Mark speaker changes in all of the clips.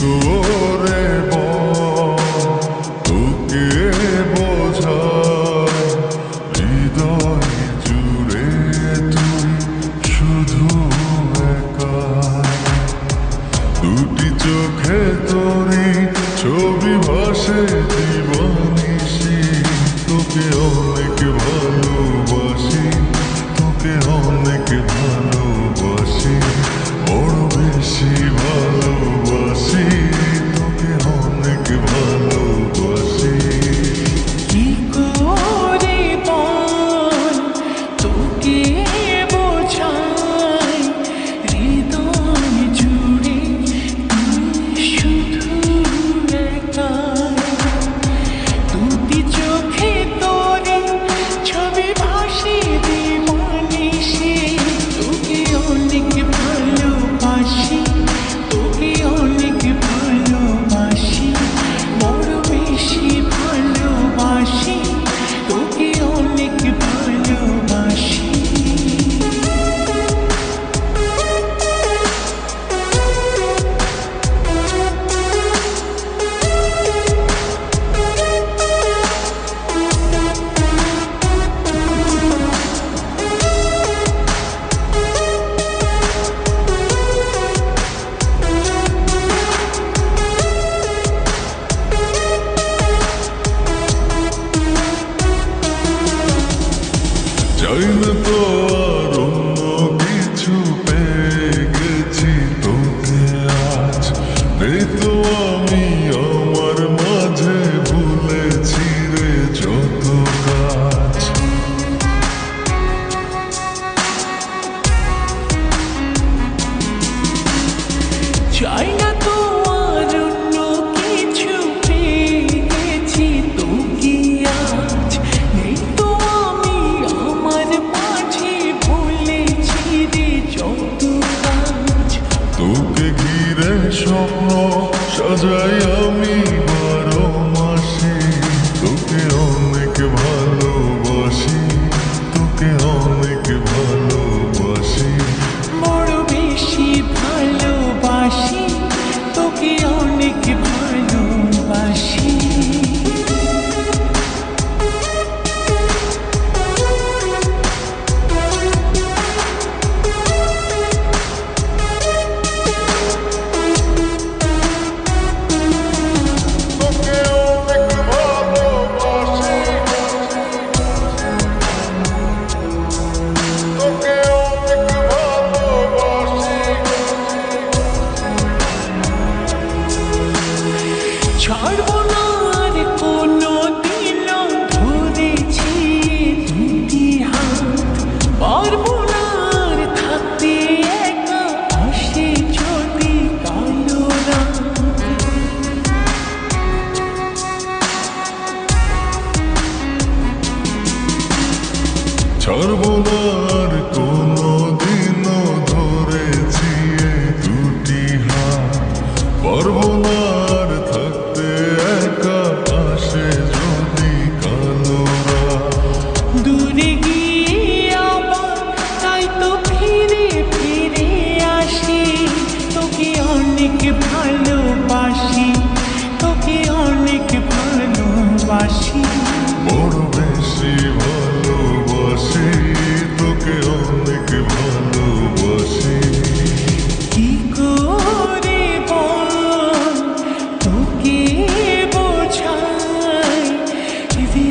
Speaker 1: তুরে তুকে বোঝায় হৃদয় জুড়ে তুমি শুধু একা দুটি চোখে তোরে ছবি ভাসে চাই না তো গেছি আমি তোকে ঘিরে স্বপ্ন সাজাই আমি বারো মাসে। তোকে অনেক ভালো সর্ববার কোনদিনও ধরেছি দুটি হাত। পর্বনার থাকতে একা পাশে যদি কালোরা
Speaker 2: দূরে গিয়ে আবার তাই তো ফিরে ফিরে আসি। তোকে অনেক ভালোবাসি, তোকে অনেক ভালোবাসি।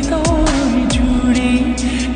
Speaker 2: sorry, Judy.